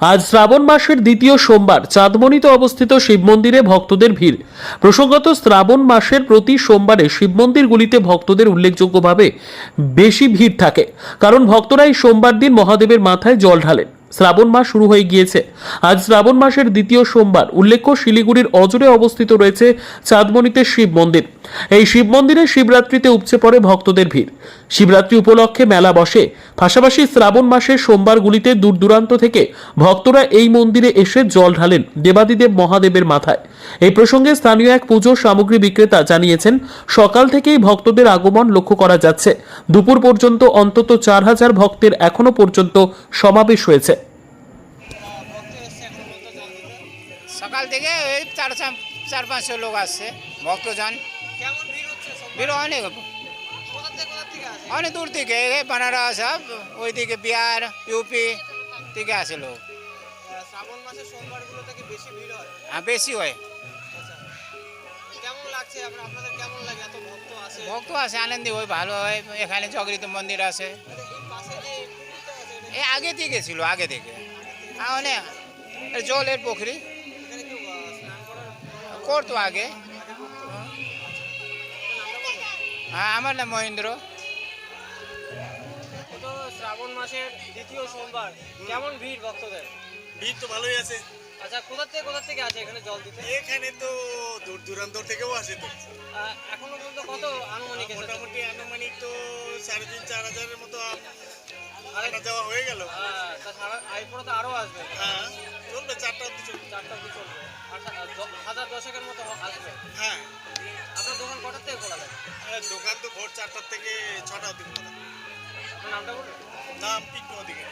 আজ শ্রাবণ মাসের দ্বিতীয় সোমবার চাঁদমণিতে অবস্থিত শিব মন্দিরে ভক্তদের ভিড়। প্রসঙ্গত শ্রাবণ মাসের প্রতি সোমবারে শিব মন্দিরগুলিতে ভক্তদের উল্লেখযোগ্যভাবে বেশি ভিড় থাকে। কারণ ভক্তরা এই সোমবার দিন মহাদেবের মাথায় জল ঢালেন। শ্রাবণ মাস শুরু হয়ে গিয়েছে। আজ শ্রাবণ মাসের দ্বিতীয় সোমবার। উল্লেখ্য, শিলিগুড়ির অজরে অবস্থিত রয়েছে চাঁদমণিতে শিব মন্দির। এই শিব মন্দিরে শিবরাত্রিতে উপচে পড়ে ভক্তদের ভিড়। শিবরাত্রি উপলক্ষে মেলা বসে। পাশাপাশি শ্রাবণ মাসের সোমবারগুলিতে দূর দূরান্ত থেকে ভক্তরা এই মন্দিরে এসে জল ঢালেন দেবাদিদেব মহাদেবের মাথায়। এই প্রসঙ্গে স্থানীয় এক পুজো সামগ্রী বিক্রেতা জানিয়েছেন, সকাল থেকেই ভক্তদের আগমন লক্ষ্য করা যাচ্ছে। দুপুর পর্যন্ত অন্তত চার হাজার ভক্তের এখনও পর্যন্ত সমাবেশ হয়েছে। সকাল থেকে ওই চার চার- পাঁচশো লোক আসছে ভক্তজন। ভিড় অনেক। অনেক দূর থেকে বানারস সব ওইদিকে বিহার ইউপি থেকে আসে লোক। হয় বেশি হয়। ভক্ত আছে আনন্দি হয় ভালো হয়। এখানে জগরিত মন্দির আছে। এই আগে থেকে ছিল আগে থেকে। অনেক জলের পুকুরি করার করতো আগে। হ্যাঁ আমার নাম মহেন্দ্র। শ্রাবণ মাসের দ্বিতীয় সোমবার কেমন ভিড় ভক্তদের? ভিড় তো ভালোই আছে। আচ্ছা কোথা থেকে কোথা থেকে আছে এখানে জল দিতে? এখানে তো দূর দূরান্ত থেকেও আসে তো। এখনও পর্যন্ত কত আনুমানিক মোটামুটি আনুমানিক তো সাড়ে তিন চার হাজারের মতো আরে, যাওয়া হয়ে গেল। তাছাড়া এরপরে তো আরও আসবে। হ্যাঁ। চারটা অব্দি চলবে। চারটা অব্দি চলবে। আচ্ছা, হাজার দশেকের মতো আসবে। হ্যাঁ। আপনার দোকান কটার থেকে খোলা থাকে? দোকান তো ভোর চারটার থেকে ছটা অব্দি খোলা থাকে। আপনার নামটা বলুন। নাম পিকু ওদিকে